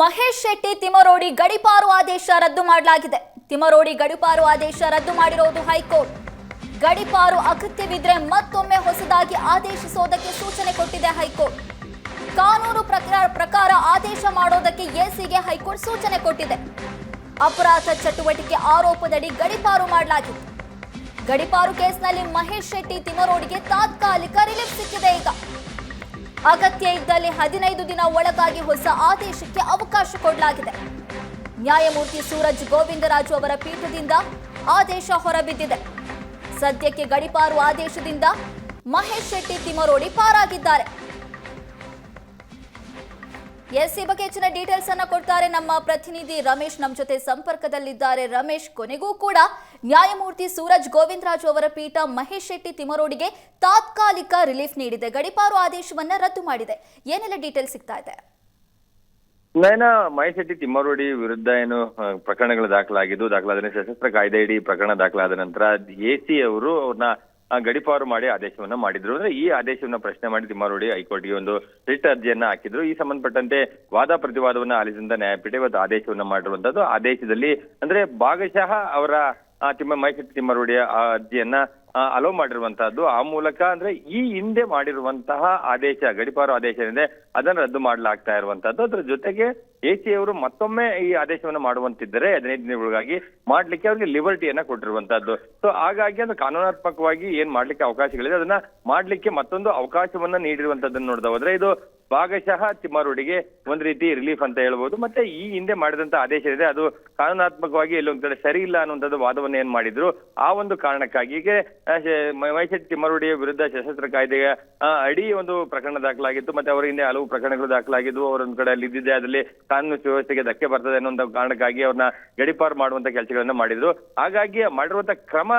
ಮಹೇಶ್ ಶೆಟ್ಟಿ ತಿಮರೋಡಿ ಗಡಿಪಾರು ಆದೇಶ ರದ್ದು ಮಾಡಲಾಗಿದೆ. ತಿಮರೋಡಿ ಗಡಿಪಾರು ಆದೇಶ ರದ್ದು ಮಾಡಿರೋದು ಹೈಕೋರ್ಟ್. ಗಡಿಪಾರು ಅಗತ್ಯವಿದ್ರೆ ಮತ್ತೊಮ್ಮೆ ಹೊಸದಾಗಿ ಆದೇಶಿಸೋದಕ್ಕೆ ಸೂಚನೆ ಕೊಟ್ಟಿದೆ ಹೈಕೋರ್ಟ್. ಕಾನೂನು ಪ್ರಕಾರ ಪ್ರಕಾರ ಆದೇಶ ಮಾಡೋದಕ್ಕೆ ಎಸಿಗೆ ಹೈಕೋರ್ಟ್ ಸೂಚನೆ ಕೊಟ್ಟಿದೆ. ಅಪರಾಧ ಚಟುವಟಿಕೆ ಆರೋಪದಡಿ ಗಡಿಪಾರು ಮಾಡಲಾಗಿತ್ತು. ಗಡಿಪಾರು ಕೇಸ್ನಲ್ಲಿ ಮಹೇಶ್ ಶೆಟ್ಟಿ ತಿಮರೋಡಿಗೆ ತಾತ್ಕಾಲಿಕ ರಿಲೀಫ್ ಸಿಕ್ಕಿದೆ ಈಗ. ಅಗತ್ಯ ಇದ್ದಲ್ಲಿ ಹದಿನೈದು ದಿನ ಒಳಗಾಗಿ ಹೊಸ ಆದೇಶಕ್ಕೆ ಅವಕಾಶ ಕೊಡಲಾಗಿದೆ. ನ್ಯಾಯಮೂರ್ತಿ ಸೂರಜ್ ಗೋವಿಂದರಾಜು ಅವರ ಪೀಠದಿಂದ ಆದೇಶ ಹೊರಬಿದ್ದಿದೆ. ಸದ್ಯಕ್ಕೆ ಗಡಿಪಾರು ಆದೇಶದಿಂದ ಮಹೇಶ್ ಶೆಟ್ಟಿ ತಿಮರೋಡಿ ಪಾರಾಗಿದ್ದಾರೆ. ಎಸ್ ಈ ಬಗ್ಗೆ ಹೆಚ್ಚಿನ ಡೀಟೇಲ್ಸ್ ಅನ್ನ ಕೊಡ್ತಾರೆ ನಮ್ಮ ಪ್ರತಿನಿಧಿ ರಮೇಶ್. ನಮ್ಮ ಜೊತೆ ಸಂಪರ್ಕದಲ್ಲಿದ್ದಾರೆ ರಮೇಶ್. ಕೊನೆಗೂ ಕೂಡ ನ್ಯಾಯಮೂರ್ತಿ ಸೂರಜ್ ಗೋವಿಂದರಾಜು ಅವರ ಪೀಠ ಮಹೇಶ್ ಶೆಟ್ಟಿ ತಿಮರೋಡಿಗೆ ತಾತ್ಕಾಲಿಕ ರಿಲೀಫ್ ನೀಡಿದೆ. ಗಡಿಪಾರು ಆದೇಶವನ್ನ ರದ್ದು ಮಾಡಿದೆ. ಏನೆಲ್ಲ ಡೀಟೇಲ್ಸ್ ಸಿಗ್ತಾ ಇದೆ? ನಯನ ಶೆಟ್ಟಿ ತಿಮ್ಮರೋಡಿ ವಿರುದ್ಧ ಏನು ಪ್ರಕರಣಗಳು ದಾಖಲಾಗಿದ್ದು, ದಾಖಲಾದ ಸಶಸ್ತ್ರ ಕಾಯ್ದೆಯಡಿ ಪ್ರಕರಣ ದಾಖಲಾದ ನಂತರ ಎಸಿ ಅವರು ಅವ್ರನ್ನ ಗಡಿಪಾರು ಮಾಡಿ ಆದೇಶವನ್ನ ಮಾಡಿದ್ರು. ಅಂದ್ರೆ ಈ ಆದೇಶವನ್ನ ಪ್ರಶ್ನೆ ಮಾಡಿ ತಿಮ್ಮಾರೋಡಿ ಹೈಕೋರ್ಟ್ಗೆ ಒಂದು ರಿಟ್ ಅರ್ಜಿಯನ್ನ ಹಾಕಿದ್ರು. ಈ ಸಂಬಂಧಪಟ್ಟಂತೆ ವಾದ ಪ್ರತಿವಾದವನ್ನ ಆಲಿಸಿದ ನ್ಯಾಯಪೀಠ ಇವತ್ತು ಆದೇಶವನ್ನ ಮಾಡಿರುವಂತದ್ದು. ಆದೇಶದಲ್ಲಿ ಅಂದ್ರೆ ಭಾಗಶಃ ಅವರ ತಿಮ್ಮ, ಮೈಸೂರು ತಿಮ್ಮರೋಡಿಯ ಅರ್ಜಿಯನ್ನ ಅಲೋ ಮಾಡಿರುವಂತಹದ್ದು. ಆ ಮೂಲಕ ಅಂದ್ರೆ ಈ ಹಿಂದೆ ಮಾಡಿರುವಂತಹ ಆದೇಶ, ಗಡಿಪಾರು ಆದೇಶ ಏನಿದೆ ಅದನ್ನ ರದ್ದು ಮಾಡಲಾಗ್ತಾ ಇರುವಂತಹದ್ದು. ಅದ್ರ ಜೊತೆಗೆ ಎಸಿ ಅವರು ಮತ್ತೊಮ್ಮೆ ಈ ಆದೇಶವನ್ನು ಮಾಡುವಂತಿದ್ದರೆ ಹದಿನೈದು ದಿನಗಳಿಗಾಗಿ ಮಾಡ್ಲಿಕ್ಕೆ ಅವ್ರಿಗೆ ಲಿಬರ್ಟಿಯನ್ನ ಕೊಟ್ಟಿರುವಂತಹದ್ದು. ಸೊ ಹಾಗಾಗಿ ಅದು ಕಾನೂನಾತ್ಮಕವಾಗಿ ಏನ್ ಮಾಡ್ಲಿಕ್ಕೆ ಅವಕಾಶಗಳಿದೆ ಅದನ್ನ ಮಾಡ್ಲಿಕ್ಕೆ ಮತ್ತೊಂದು ಅವಕಾಶವನ್ನ ನೀಡಿರುವಂತದ್ದನ್ನ ನೋಡ್ತಾ ಹೋದ್ರೆ ಇದು ಭಾಗಶಃ ತಿಮ್ಮಾರುಡಿಗೆ ಒಂದ್ ರೀತಿ ರಿಲೀಫ್ ಅಂತ ಹೇಳ್ಬೋದು. ಮತ್ತೆ ಈ ಹಿಂದೆ ಮಾಡಿದಂತ ಆದೇಶ ಇದೆ ಅದು ಕಾನೂನಾತ್ಮಕವಾಗಿ ಎಲ್ಲೊಂದ್ ಕಡೆ ಸರಿ ಇಲ್ಲ ಅನ್ನುವಂಥದ್ದು ವಾದವನ್ನ ಏನ್ ಮಾಡಿದ್ರು ಆ ಒಂದು ಕಾರಣಕ್ಕಾಗಿ ಹೀಗೆ ಆ, ಶೆ- ಮ- ಮೈಸೆಟ್ಟಿ ತಿಮ್ಮಾರೋಡಿಯ ವಿರುದ್ಧ ಸಶಸ್ತ್ರ ಕಾಯ್ದೆಯ ಅಡಿ ಒಂದು ಪ್ರಕರಣ ದಾಖಲಾಗಿತ್ತು. ಮತ್ತೆ ಅವರ ಹಿಂದೆ ಹಲವು ಪ್ರಕರಣಗಳು ದಾಖಲಾಗಿದ್ವು. ಅವರೊಂದ್ ಕಡೆ ಅಲ್ಲಿ ಇದ್ದಿದ್ದೆ ಅದರಲ್ಲಿ ಕಾನೂನು ಸುವ್ಯವಸ್ಥೆಗೆ ಧಕ್ಕೆ ಬರ್ತದೆ ಅನ್ನುವಂತ ಕಾರಣಕ್ಕಾಗಿ ಅವ್ರನ್ನ ಗಡಿಪಾರು ಮಾಡುವಂತ ಕೆಲಸಗಳನ್ನ ಮಾಡಿದ್ರು. ಹಾಗಾಗಿ ಮಾಡಿರುವಂತ ಕ್ರಮ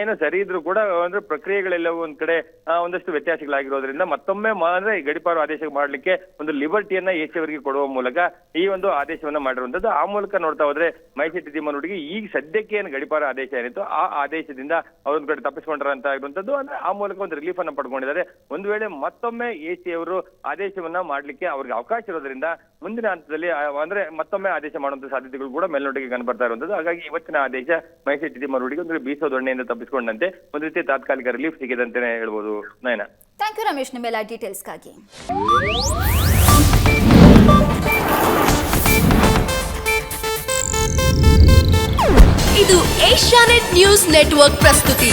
ಏನೋ ಸರಿ ಇದ್ರು ಕೂಡ ಅಂದ್ರೆ ಪ್ರಕ್ರಿಯೆಗಳೆಲ್ಲವೂ ಒಂದ್ ಕಡೆ ಒಂದಷ್ಟು ವ್ಯತ್ಯಾಸಗಳಾಗಿರೋದ್ರಿಂದ ಮತ್ತೊಮ್ಮೆ ಅಂದ್ರೆ ಗಡಿಪಾರು ಆದೇಶ ಮಾಡ್ಲಿಕ್ಕೆ ಒಂದು ಲಿಬರ್ಟಿಯನ್ನ ಅವರಿಗೆ ಕೊಡುವ ಮೂಲಕ ಈ ಒಂದು ಆದೇಶವನ್ನ ಮಾಡಿರುವಂತದ್ದು ಆ ಮೂಲಕ ನೋಡ್ತಾ ಹೋದ್ರೆ ಮೈಸೂರು ಹುಡುಗಿ ಈಗ ಸದ್ಯಕ್ಕೆ ಏನು ಗಡಿಪಾರು ಆದೇಶ ಏನಿತ್ತು ಆ ಆದೇಶದಿಂದ ಅವ್ರೊಂದ್ ಕಡೆ ತಪ್ಪಿಸ್ಕೊಂಡ್ರಂತ ಇರುವಂತದ್ದು ಅಂದ್ರೆ ಆ ಮೂಲಕ ಒಂದು ರಿಲೀಫ್ ಅನ್ನ ಪಡ್ಕೊಂಡಿದ್ದಾರೆ. ಒಂದು ವೇಳೆ ಮತ್ತೊಮ್ಮೆ ಎಸಿ ಅವರು ಆದೇಶವನ್ನ ಮಾಡ್ಲಿಕ್ಕೆ ಅವ್ರಿಗೆ ಅವಕಾಶ ಇರೋದ್ರಿಂದ ಮುಂದಿನ ಹಂತದಲ್ಲಿ ಆ, ಅಂದ್ರೆ ಮತ್ತೊಮ್ಮೆ ಆದೇಶ ಮಾಡುವಂತ ಸಾಧ್ಯತೆಗಳು ಕೂಡ ಮೇಲ್ನೋಟಿಗೆ ಕಂಡುಬರ್ತಾ ಇರುವಂತದ್ದು ಹಾಗಾಗಿ ಇವತ್ತಿನ ಆದೇಶ ಮೈಸೂರು ಮರುಡಿಗೆ ಒಂದು ಬೀಸೋ ದೊಣ್ಣೆಯಿಂದ ತಪ್ಪಿಸಿಕೊಂಡಂತೆ. ಒಂದು ರೀತಿ ತಾತ್ಕಾಲಿಕ ರಿಲೀಫ್ ಸಿಗಿದೆ ಅಂತಾನೆ ಹೇಳ್ಬೋದು ನಯನ. ಥ್ಯಾಂಕ್ ಯು ರಮೇಶ್ ನಿಮ್ಮೆಲ್ಲ ಡೀಟೇಲ್ಸ್ಗಾಗಿ ಇದು ಏಷ್ಯಾನೆಟ್ ನ್ಯೂಸ್ ನೆಟ್ವರ್ಕ್ ಪ್ರಸ್ತುತಿ.